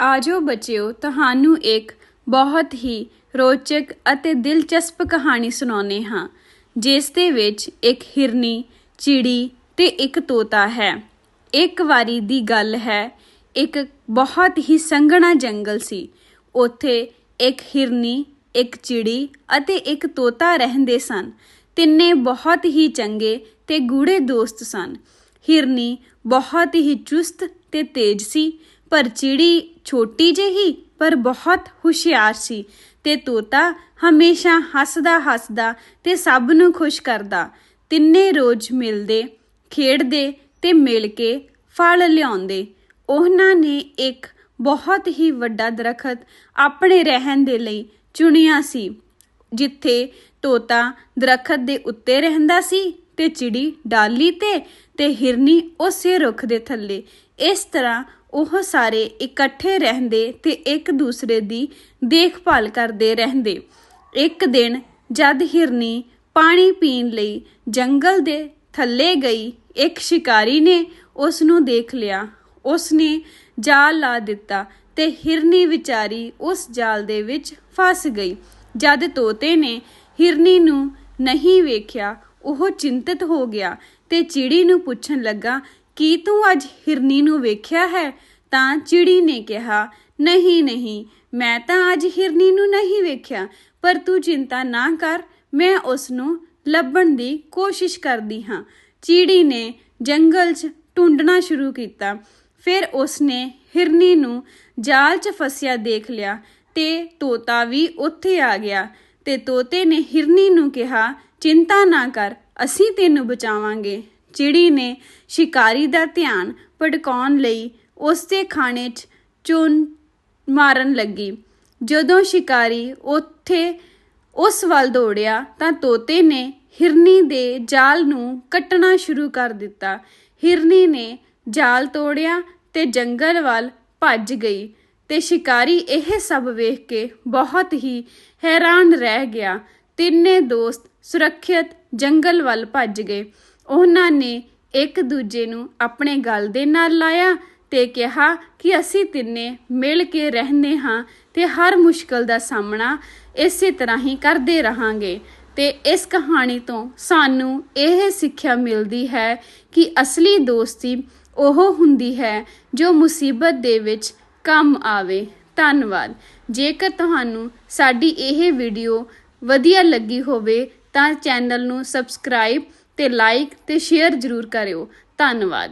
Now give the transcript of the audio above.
ਆਜੋ ਬੱਚਿਓ, ਤੁਹਾਨੂੰ ਇੱਕ ਬਹੁਤ ਹੀ ਰੋਚਕ ਅਤੇ ਦਿਲਚਸਪ ਕਹਾਣੀ ਸੁਣਾਉਂਦੇ ਹਾਂ, ਜਿਸ ਦੇ ਵਿੱਚ ਇੱਕ ਹਿਰਨੀ, ਚਿੜੀ ਤੇ ਇੱਕ ਤੋਤਾ ਹੈ। ਇੱਕ ਵਾਰੀ ਦੀ ਗੱਲ ਹੈ, ਇੱਕ ਬਹੁਤ ਹੀ ਸੰਘਣਾ ਜੰਗਲ ਸੀ। ਉੱਥੇ ਇੱਕ ਹਿਰਨੀ, ਇੱਕ ਚਿੜੀ ਅਤੇ ਇੱਕ ਤੋਤਾ ਰਹਿੰਦੇ ਸਨ। ਤਿੰਨੇ ਬਹੁਤ ਹੀ ਚੰਗੇ ਤੇ ਗੂੜੇ ਦੋਸਤ ਸਨ। ਹਿਰਨੀ ਬਹੁਤ ਹੀ ਚੁਸਤ ਤੇ ਤੇਜ਼ ਸੀ। ਪਰ ਚਿੜੀ ਛੋਟੀ ਜਿਹੀ, ਪਰ ਬਹੁਤ ਹੁਸ਼ਿਆਰ ਸੀ ਤੇ ਤੋਤਾ ਹਮੇਸ਼ਾ ਹੱਸਦਾ ਹੱਸਦਾ ਤੇ ਸਭ ਨੂੰ ਖੁਸ਼ ਕਰਦਾ। ਤਿੰਨੇ ਰੋਜ਼ ਮਿਲਦੇ, ਖੇਡਦੇ ਤੇ ਮਿਲ ਕੇ ਫਲ ਲਿਆਉਂਦੇ। ਉਹਨਾਂ ਨੇ ਇੱਕ ਬਹੁਤ ਹੀ ਵੱਡਾ ਦਰਖਤ ਆਪਣੇ ਰਹਿਣ ਦੇ ਲਈ ਚੁਣਿਆ ਸੀ, ਜਿੱਥੇ ਤੋਤਾ ਦਰਖਤ ਦੇ ਉੱਤੇ ਰਹਿੰਦਾ ਸੀ ਤੇ ਚਿੜੀ ਡਾਲੀ ਤੇ ਤੇ ਹਿਰਨੀ ਉਸੇ ਰੁੱਖ ਦੇ ਥੱਲੇ। ਇਸ ਤਰ੍ਹਾਂ ਉਹ ਸਾਰੇ ਇਕੱਠੇ ਰਹਿੰਦੇ ਤੇ ਇੱਕ ਦੂਸਰੇ ਦੀ ਦੇਖਭਾਲ ਕਰਦੇ ਰਹਿੰਦੇ। ਇੱਕ ਦਿਨ ਜਦ ਹਿਰਨੀ ਪਾਣੀ ਪੀਣ ਲਈ ਜੰਗਲ ਦੇ ਥੱਲੇ ਗਈ, ਇੱਕ ਸ਼ਿਕਾਰੀ ਨੇ ਉਸ ਨੂੰ ਦੇਖ ਲਿਆ। ਉਸ ਨੇ ਜਾਲ ਲਾ ਦਿੱਤਾ ਤੇ ਹਿਰਨੀ ਵਿਚਾਰੀ ਉਸ ਜਾਲ ਦੇ ਵਿੱਚ ਫਸ ਗਈ। ਜਦ ਤੋਤੇ ਨੇ ਹਿਰਨੀ ਨੂੰ ਨਹੀਂ ਵੇਖਿਆ, ਉਹ ਚਿੰਤਤ ਹੋ ਗਿਆ ਤੇ ਚਿੜੀ ਨੂੰ ਪੁੱਛਣ ਲੱਗਾ ਕੀ ਤੂੰ ਅੱਜ ਹਿਰਨੀ ਨੂੰ ਵੇਖਿਆ ਹੈ? ਤਾਂ ਚਿੜੀ ਨੇ ਕਿਹਾ, ਨਹੀਂ ਨਹੀਂ, ਮੈਂ ਤਾਂ ਅੱਜ ਹਿਰਨੀ ਨੂੰ ਨਹੀਂ ਵੇਖਿਆ, ਪਰ ਤੂੰ ਚਿੰਤਾ ਨਾ ਕਰ, ਮੈਂ ਉਸ ਨੂੰ ਲੱਭਣ ਦੀ ਕੋਸ਼ਿਸ਼ ਕਰਦੀ ਹਾਂ। ਚਿੜੀ ਨੇ ਜੰਗਲ 'ਚ ਢੂੰਡਣਾ ਸ਼ੁਰੂ ਕੀਤਾ। ਫਿਰ ਉਸਨੇ ਹਿਰਨੀ ਨੂੰ ਜਾਲ 'ਚ ਫਸਿਆ ਦੇਖ ਲਿਆ ਤੇ ਤੋਤਾ ਵੀ ਉੱਥੇ ਆ ਗਿਆ ਤੇ ਤੋਤੇ ਨੇ ਹਿਰਨੀ ਨੂੰ ਕਿਹਾ, ਚਿੰਤਾ ਨਾ ਕਰ, ਅਸੀਂ ਤੈਨੂੰ ਬਚਾਵਾਂਗੇ। ਚਿੜੀ ਨੇ ਸ਼ਿਕਾਰੀ ਦਾ ਧਿਆਨ ਭਟਕਾਉਣ ਲਈ ਉਸ ਦੇ ਖਾਣੇ 'ਚ ਚੁੰਨ ਮਾਰਨ ਲੱਗੀ। ਜਦੋਂ ਸ਼ਿਕਾਰੀ ਉੱਥੇ ਉਸ ਵੱਲ ਦੌੜਿਆ ਤਾਂ ਤੋਤੇ ਨੇ ਹਿਰਨੀ ਦੇ ਜਾਲ ਨੂੰ ਕੱਟਣਾ ਸ਼ੁਰੂ ਕਰ ਦਿੱਤਾ। ਹਿਰਨੀ ਨੇ ਜਾਲ ਤੋੜਿਆ ਤੇ ਜੰਗਲ ਵੱਲ ਭੱਜ ਗਈ ਤੇ ਸ਼ਿਕਾਰੀ ਇਹ ਸਭ ਵੇਖ ਕੇ ਬਹੁਤ ਹੀ ਹੈਰਾਨ ਰਹਿ ਗਿਆ। ਤਿੰਨੇ ਦੋਸਤ ਸੁਰੱਖਿਅਤ ਜੰਗਲ ਵੱਲ ਭੱਜ ਗਏ। ਉਹਨਾਂ ਨੇ ਇੱਕ ਦੂਜੇ ਨੂੰ ਆਪਣੇ ਗਲ ਦੇ ਨਾਲ ਲਾਇਆ ਤੇ ਕਿਹਾ ਕਿ ਅਸੀਂ ਤਿੰਨੇ ਮਿਲ ਕੇ ਰਹਿੰਦੇ ਹਾਂ ਤੇ ਹਰ ਮੁਸ਼ਕਲ ਦਾ ਸਾਹਮਣਾ ਇਸੇ ਤਰ੍ਹਾਂ ਹੀ ਕਰਦੇ ਰਹਾਂਗੇ। ਤੇ ਇਸ ਕਹਾਣੀ ਤੋਂ ਸਾਨੂੰ ਇਹ ਸਿੱਖਿਆ ਮਿਲਦੀ ਹੈ ਕਿ ਅਸਲੀ ਦੋਸਤੀ ਉਹ ਹੁੰਦੀ ਹੈ ਜੋ ਮੁਸੀਬਤ ਦੇ ਵਿੱਚ ਕੰਮ ਆਵੇ। ਧੰਨਵਾਦ। ਜੇਕਰ ਤੁਹਾਨੂੰ ਸਾਡੀ ਇਹ ਵੀਡੀਓ ਵਧੀਆ ਲੱਗੀ ਹੋਵੇ ਤਾਂ ਚੈਨਲ ਨੂੰ ਸਬਸਕ੍ਰਾਈਬ ਤੇ ਲਾਈਕ ਤੇ ਸ਼ੇਅਰ ਜ਼ਰੂਰ ਕਰਿਓ। ਧੰਨਵਾਦ।